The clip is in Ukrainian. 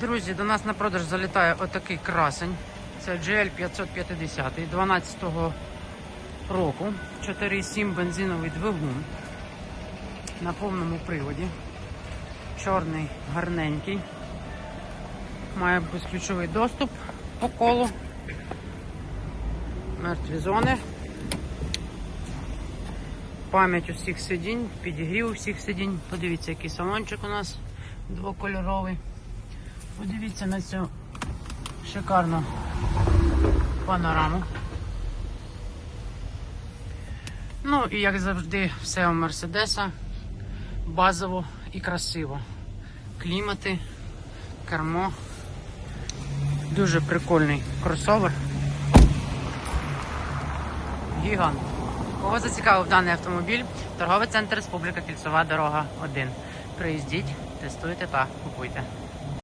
Друзі, до нас на продаж залітає отакий красень. Це GL 550 12-го року. 4,7 бензиновий двигун. На повному приводі. Чорний, гарненький. Має безключовий доступ по колу. Мертві зони. Пам'ять усіх сидінь, підігрів усіх сидінь. Подивіться, який салончик у нас двокольоровий. Подивіться на цю шикарну панораму. Ну і як завжди, все у Мерседеса базово і красиво. Клімати, кермо. Дуже прикольний кросовер. Гігант. Кого зацікавив даний автомобіль? Торговий центр Республіка Кільцова, дорога 1. Приїздіть, тестуйте та купуйте.